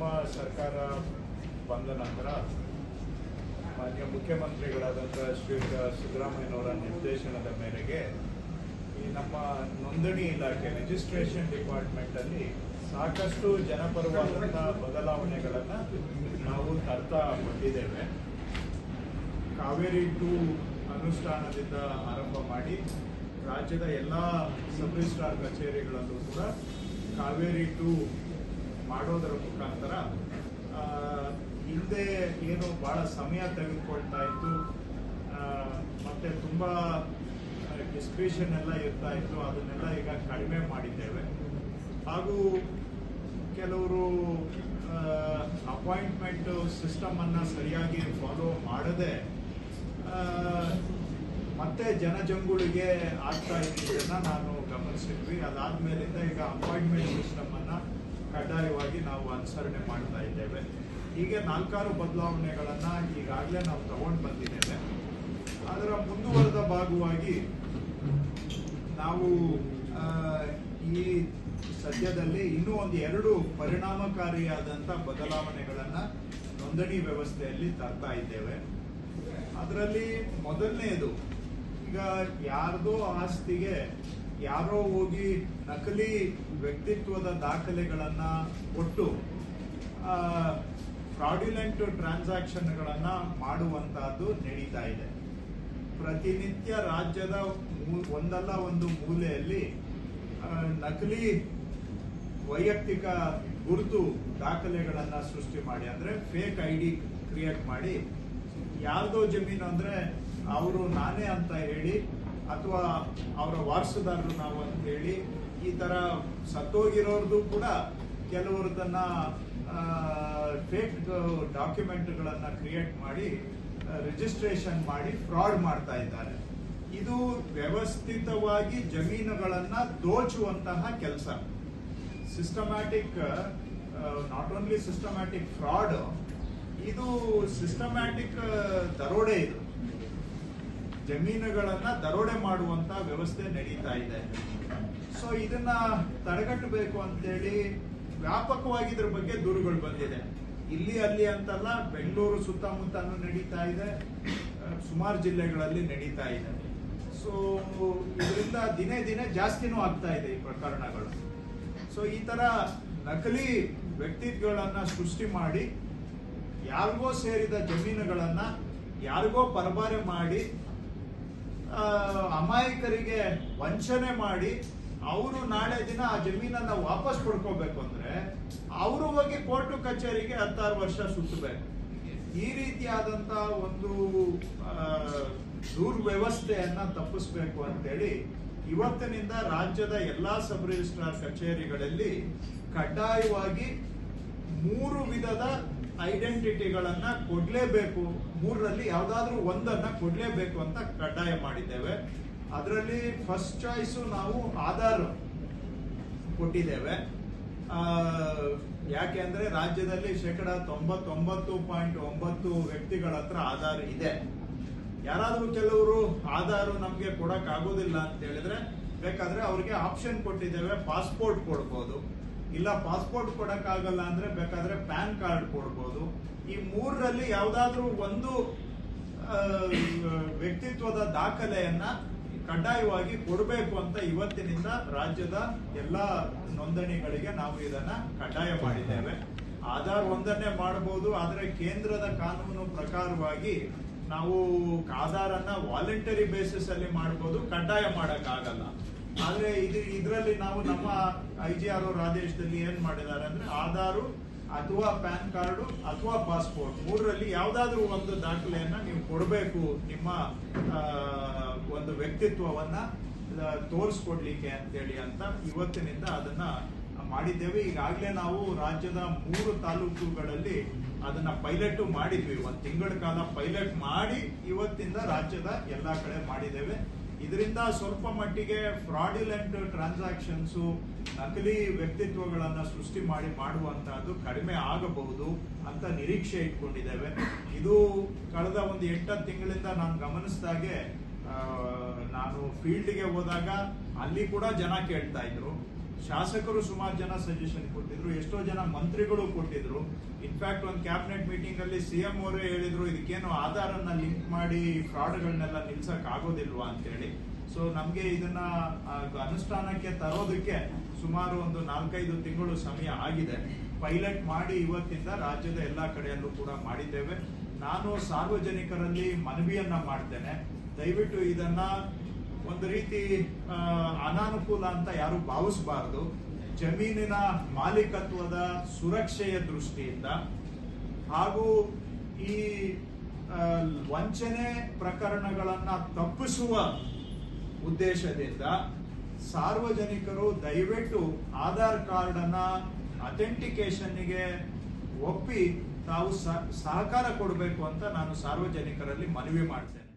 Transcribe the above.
ನಮ್ಮ ಸರ್ಕಾರ ಬಂದ ನಂತರ ಮಾನ್ಯ ಮುಖ್ಯಮಂತ್ರಿಗಳಾದಂಥ ಶ್ರೀ ಸಿದ್ದರಾಮಯ್ಯನವರ ನಿರ್ದೇಶನದ ಮೇರೆಗೆ ಈ ನಮ್ಮ ನೋಂದಣಿ ಇಲಾಖೆ ರಿಜಿಸ್ಟ್ರೇಷನ್ ಡಿಪಾರ್ಟ್ಮೆಂಟಲ್ಲಿ ಸಾಕಷ್ಟು ಜನಪರವಾದಂಥ ಬದಲಾವಣೆಗಳನ್ನು ನಾವು ತರ್ತಾ ಬಂದಿದ್ದೇವೆ. ಕಾವೇರಿ ಟು ಅನುಷ್ಠಾನದಿಂದ ಆರಂಭ ಮಾಡಿ ರಾಜ್ಯದ ಎಲ್ಲ ಸಬ್ ರಿಜಿಸ್ಟ್ರಾರ್ ಕಚೇರಿಗಳಲ್ಲೂ ಕೂಡ ಕಾವೇರಿ ಟು ಮಾಡೋದರ ಮುಖಾಂತರ ಹಿಂದೆ ಏನು ಬಹಳ ಸಮಯ ತೆಗೆದುಕೊಳ್ತಾ ಇತ್ತು ಮತ್ತೆ ತುಂಬ ಡಿಸ್ಕ್ರಿಷನ್ ಎಲ್ಲ ಇರ್ತಾ ಇತ್ತು, ಅದನ್ನೆಲ್ಲ ಈಗ ಕಡಿಮೆ ಮಾಡಿದ್ದೇವೆ. ಹಾಗೂ ಕೆಲವರು ಅಪಾಯಿಂಟ್ಮೆಂಟ್ ಸಿಸ್ಟಮನ್ನು ಸರಿಯಾಗಿ ಫಾಲೋ ಮಾಡದೆ ಮತ್ತೆ ಜನಜಂಗುಳಿಗೆ ಆಗ್ತಾ ಇದ್ದಿದ್ದನ್ನ ನಾನು ಗಮನಿಸಿದ್ವಿ. ಅದಾದ್ಮೇಲಿಂದ ಈಗ ಅಪಾಯಿಂಟ್ಮೆಂಟ್ ಸಿಸ್ಟಮ್ ಅನ್ನ ಕಡ್ಡಾಯವಾಗಿ ನಾವು ಅನುಸರಣೆ ಮಾಡ್ತಾ ಇದ್ದೇವೆ. ಹೀಗೆ ನಾಲ್ಕಾರು ಬದಲಾವಣೆಗಳನ್ನು ಈಗಾಗಲೇ ನಾವು ತಗೊಂಡು ಬಂದಿದ್ದೇವೆ. ಅದರ ಮುಂದುವರೆದ ಭಾಗವಾಗಿ ನಾವು ಈ ಸದ್ಯದಲ್ಲಿ ಇನ್ನೂ ಒಂದು ಎರಡು ಪರಿಣಾಮಕಾರಿಯಾದಂಥ ಬದಲಾವಣೆಗಳನ್ನು ನೋಂದಣಿ ವ್ಯವಸ್ಥೆಯಲ್ಲಿ ತರ್ತಾ ಇದ್ದೇವೆ. ಅದರಲ್ಲಿ ಮೊದಲನೆಯದು, ಈಗ ಯಾರ್ದೋ ಆಸ್ತಿಗೆ ಯಾರೋ ಹೋಗಿ ನಕಲಿ ವ್ಯಕ್ತಿತ್ವದ ದಾಖಲೆಗಳನ್ನ ಕೊಟ್ಟು ಫ್ರಾಡ್ಯುಲೆಂಟ್ ಟ್ರಾನ್ಸಾಕ್ಷನ್ಗಳನ್ನು ಮಾಡುವಂತಹದ್ದು ನಡೀತಾ ಇದೆ. ಪ್ರತಿನಿತ್ಯ ರಾಜ್ಯದ ಒಂದಲ್ಲ ಒಂದು ಮೂಲೆಯಲ್ಲಿ ನಕಲಿ ವೈಯಕ್ತಿಕ ಗುರುತು ದಾಖಲೆಗಳನ್ನು ಸೃಷ್ಟಿ ಮಾಡಿ, ಅಂದ್ರೆ ಫೇಕ್ ಐ ಡಿ ಕ್ರಿಯೇಟ್ ಮಾಡಿ, ಯಾರ್ದೋ ಜಮೀನು ಅಂದ್ರೆ ಅವರು ನಾನೇ ಅಂತ ಹೇಳಿ ಅಥವಾ ಅವರ ವಾರಸುದಾರರು ನಾವು ಅಂತ ಹೇಳಿ ಈ ತರ ಸತ್ತೋಗಿರೋರ್ದು ಕೂಡ ಕೆಲವರು ತನ್ನ ಫೇಕ್ ಡಾಕ್ಯುಮೆಂಟ್ಗಳನ್ನ ಕ್ರಿಯೇಟ್ ಮಾಡಿ ರಿಜಿಸ್ಟ್ರೇಷನ್ ಮಾಡಿ ಫ್ರಾಡ್ ಮಾಡ್ತಾ ಇದ್ದಾರೆ. ಇದು ವ್ಯವಸ್ಥಿತವಾಗಿ ಜಮೀನುಗಳನ್ನ ದೋಚುವಂತಹ ಕೆಲಸ. Systematic not only systematic fraud ಇದು ಸಿಸ್ಟಮ್ಯಾಟಿಕ್ ದರೋಡೆ ಇದು. ಜಮೀನುಗಳನ್ನ ದರೋಡೆ ಮಾಡುವಂತ ವ್ಯವಸ್ಥೆ ನಡೀತಾ ಇದೆ. ಸೊ ಇದನ್ನ ತಡೆಗಟ್ಟಬೇಕು ಅಂತೇಳಿ ವ್ಯಾಪಕವಾಗಿ ಇದ್ರ ಬಗ್ಗೆ ದೂರುಗಳು ಬಂದಿದೆ. ಇಲ್ಲಿ ಅಲ್ಲಿ ಅಂತಲ್ಲ ಬೆಂಗಳೂರು ಸುತ್ತಮುತ್ತನೂ ನಡೀತಾ ಇದೆ. ಸುಮಾರು ಜಿಲ್ಲೆಗಳಲ್ಲಿ ನಡೀತಾ ಇದೆ. ಸೊ ಇದರಿಂದ ದಿನೇ ದಿನೇ ಜಾಸ್ತಿನೂ ಆಗ್ತಾ ಇದೆ ಈ ಪ್ರಕರಣಗಳು. ಸೊ ಈ ತರ ನಕಲಿ ವ್ಯಕ್ತಿತ್ವಗಳನ್ನ ಸೃಷ್ಟಿ ಮಾಡಿ, ಯಾರಿಗೋ ಸೇರಿದ ಜಮೀನುಗಳನ್ನ, ಯಾರಿಗೋ ಪರಬಾರೆ ಮಾಡಿ ಅಮಾಯಕರಿಗೆ ವಂಚನೆ ಮಾಡಿ ಅವರು ನಾಳೆ ದಿನ ಆ ಜಮೀನನ್ನ ವಾಪಸ್ ಪಡ್ಕೋಬೇಕು ಅಂದ್ರೆ ಅವರು ಹೋಗಿ ಕೋರ್ಟು ಕಚೇರಿಗೆ ಹತ್ತಾರು ವರ್ಷ ಸುತ್ತಬೇಕು ಈ ರೀತಿಯಾದಂತ ಒಂದು ದುರ್ವ್ಯವಸ್ಥೆಯನ್ನ ತಪ್ಪಿಸ್ಬೇಕು ಅಂತೇಳಿ ಇವತ್ತಿನಿಂದ ರಾಜ್ಯದ ಎಲ್ಲಾ ಸಬ್ ರಿಜಿಸ್ಟ್ರಾರ್ ಕಚೇರಿಗಳಲ್ಲಿ ಕಡ್ಡಾಯವಾಗಿ ಮೂರು ವಿಧದ ಐಡೆಂಟಿಟಿಗಳನ್ನ ಕೊಡಲೇಬೇಕು. ಮೂರರಲ್ಲಿ ಯಾವ್ದಾದ್ರೂ ಒಂದನ್ನ ಕೊಡಲೇಬೇಕು ಅಂತ ಕಡ್ಡಾಯ ಮಾಡಿದ್ದೇವೆ. ಅದರಲ್ಲಿ ಫಸ್ಟ್ ಚಾಯ್ಸು ನಾವು ಆಧಾರ್ ಕೊಟ್ಟಿದ್ದೇವೆ. ಯಾಕೆ ಅಂದ್ರೆ ರಾಜ್ಯದಲ್ಲಿ ಶೇಕಡ ತೊಂಬತ್ತೊಂಬತ್ತು ಪಾಯಿಂಟ್ ಒಂಬತ್ತು ವ್ಯಕ್ತಿಗಳ ಹತ್ರ ಆಧಾರ್ ಇದೆ. ಯಾರಾದರೂ ಕೆಲವರು ಆಧಾರ್ ನಮಗೆ ಕೊಡಕ್ ಆಗೋದಿಲ್ಲ ಅಂತ ಹೇಳಿದ್ರೆ, ಬೇಕಾದ್ರೆ ಅವ್ರಿಗೆ ಆಪ್ಷನ್ ಕೊಟ್ಟಿದ್ದೇವೆ, ಪಾಸ್ಪೋರ್ಟ್ ಕೊಡ್ಬೋದು. ಇಲ್ಲ ಪಾಸ್ಪೋರ್ಟ್ ಕೊಡಕ್ ಆಗಲ್ಲ ಅಂದ್ರೆ ಬೇಕಾದ್ರೆ ಪ್ಯಾನ್ ಕಾರ್ಡ್ ಕೊಡ್ಬೋದು. ಈ ಮೂರರಲ್ಲಿ ಯಾವ್ದಾದ್ರೂ ಒಂದು ವ್ಯಕ್ತಿತ್ವದ ದಾಖಲೆಯನ್ನ ಕಡ್ಡಾಯವಾಗಿ ಕೊಡಬೇಕು ಅಂತ ಇವತ್ತಿನಿಂದ ರಾಜ್ಯದ ಎಲ್ಲಾ ನೋಂದಣಿಗಳಿಗೆ ನಾವು ಇದನ್ನ ಕಡ್ಡಾಯ ಮಾಡಿದ್ದೇವೆ. ಆಧಾರ್ ಒಂದನ್ನೇ ಮಾಡಬಹುದು ಆದ್ರೆ ಕೇಂದ್ರದ ಕಾನೂನು ಪ್ರಕಾರವಾಗಿ ನಾವು ಆಧಾರನ್ನ ವಾಲಂಟರಿ ಬೇಸಿಸ್ ಅಲ್ಲಿ ಮಾಡಬಹುದು ಕಡ್ಡಾಯ ಮಾಡಕ್ ಆಗಲ್ಲ ಆದ್ರೆ ಇದು ಇದರಲ್ಲಿ ನಾವು ನಮ್ಮ ಐ ಜಿ ಆರ್ ಅವ್ರ ಆದೇಶದಲ್ಲಿ ಏನ್ ಮಾಡಿದ್ದಾರೆ ಅಂದ್ರೆ ಆಧಾರು ಅಥವಾ ಪ್ಯಾನ್ ಕಾರ್ಡು ಅಥವಾ ಪಾಸ್ಪೋರ್ಟ್ ಮೂರರಲ್ಲಿ ಯಾವ್ದಾದ್ರು ಒಂದು ದಾಖಲೆಯನ್ನ ನೀವು ಕೊಡಬೇಕು ನಿಮ್ಮ ಒಂದು ವ್ಯಕ್ತಿತ್ವವನ್ನ ತೋರಿಸ್ಕೊಡ್ಲಿಕ್ಕೆ ಅಂತೇಳಿ ಅಂತ ಇವತ್ತಿನಿಂದ ಅದನ್ನ ಮಾಡಿದ್ದೇವೆ. ಈಗಾಗಲೇ ನಾವು ರಾಜ್ಯದ ಮೂರು ತಾಲೂಕುಗಳಲ್ಲಿ ಅದನ್ನ ಪೈಲಟ್ ಮಾಡಿದ್ವಿ. ಒಂದು ತಿಂಗಳ ಕಾಲ ಪೈಲಟ್ ಮಾಡಿ ಇವತ್ತಿಂದ ರಾಜ್ಯದ ಎಲ್ಲಾ ಕಡೆ ಮಾಡಿದ್ದೇವೆ. ಇದರಿಂದ ಸ್ವಲ್ಪ ಮಟ್ಟಿಗೆ ಫ್ರಾಡ್ಯುಲೆಂಟ್ ಟ್ರಾನ್ಸಾಕ್ಷನ್ಸು ನಕಲಿ ವ್ಯಕ್ತಿತ್ವಗಳನ್ನು ಸೃಷ್ಟಿ ಮಾಡಿ ಮಾಡುವಂತಹದ್ದು ಕಡಿಮೆ ಆಗಬಹುದು ಅಂತ ನಿರೀಕ್ಷೆ ಇಟ್ಕೊಂಡಿದ್ದೇವೆ. ಇದು ಕಳೆದ ಒಂದು ಎಂಟು ತಿಂಗಳಿಂದ ನಾನು ಗಮನಿಸಿದಾಗೆ ನಾನು ಫೀಲ್ಡ್ಗೆ ಹೋದಾಗ ಅಲ್ಲಿ ಕೂಡ ಜನ ಕೇಳ್ತಾ ಇದ್ರು. ಶಾಸಕರು ಸುಮಾರು ಜನ ಸಜೆಷನ್ ಕೊಟ್ಟಿದ್ರು, ಎಷ್ಟೋ ಜನ ಮಂತ್ರಿಗಳು ಕೊಟ್ಟಿದ್ರು. ಇನ್ಫ್ಯಾಕ್ಟ್ ಒಂದು ಕ್ಯಾಬಿನೆಟ್ ಮೀಟಿಂಗ್ ಅಲ್ಲಿ ಸಿಎಂ ಅವರೇ ಹೇಳಿದ್ರು, ಇದಕ್ಕೇನು ಆಧಾರನ್ನ ಲಿಂಕ್ ಮಾಡಿ ಫ್ರಾಡ್ಗಳನ್ನೆಲ್ಲ ನಿಲ್ಸಕ್ ಆಗೋದಿಲ್ವಾ? ಅಂತೇಳಿ. ಸೊ ನಮಗೆ ಇದನ್ನ ಅನುಷ್ಠಾನಕ್ಕೆ ತರೋದಕ್ಕೆ ಸುಮಾರು ಒಂದು ನಾಲ್ಕೈದು ತಿಂಗಳು ಸಮಯ ಆಗಿದೆ. ಪೈಲಟ್ ಮಾಡಿ ಇವತ್ತಿಂದ ರಾಜ್ಯದ ಎಲ್ಲಾ ಕಡೆಯಲ್ಲೂ ಕೂಡ ಮಾಡಿದ್ದೇವೆ. ನಾನು ಸಾರ್ವಜನಿಕರಲ್ಲಿ ಮನವಿಯನ್ನ ಮಾಡ್ತೇನೆ. ದಯವಿಟ್ಟು ಇದನ್ನ ಒಂದು ರೀತಿ ಅನಾನುಕೂಲ ಅಂತ ಯಾರು ಭಾವಿಸಬಾರದು. ಜಮೀನಿನ ಮಾಲೀಕತ್ವದ ಸುರಕ್ಷೆಯ ದೃಷ್ಟಿಯಿಂದ ಹಾಗೂ ಈ ವಂಚನೆ ಪ್ರಕರಣಗಳನ್ನ ತಪ್ಪಿಸುವ ಉದ್ದೇಶದಿಂದ ಸಾರ್ವಜನಿಕರು ದಯವಿಟ್ಟು ಆಧಾರ್ ಕಾರ್ಡ್ ಅನ್ನ ಅಥೆಂಟಿಕೇಶನ್ಗೆ ಒಪ್ಪಿ ತಾವು ಸಹಕಾರ ಕೊಡಬೇಕು ಅಂತ ನಾನು ಸಾರ್ವಜನಿಕರಲ್ಲಿ ಮನವಿ ಮಾಡ್ತೇನೆ.